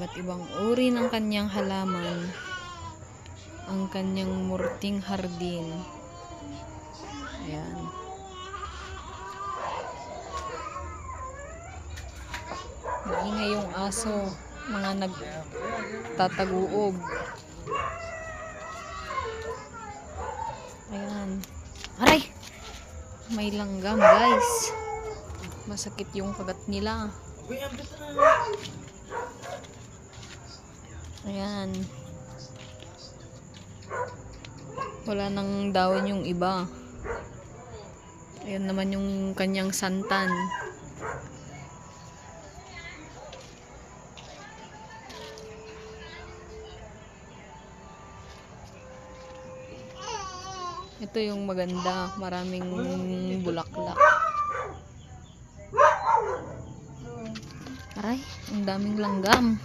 iba't ibang uri ng kanyang halaman, ang kanyang murting hardin. Ayan. Maingay yung aso, mga nagtataguog. Ayan. Aray! May langgam, guys. Masakit yung kagat nila. Ayan. Wala nang dawin yung iba. Ayan naman yung kanyang santan. Ito yung maganda. Maraming bulaklak. Aray, ang daming langgam.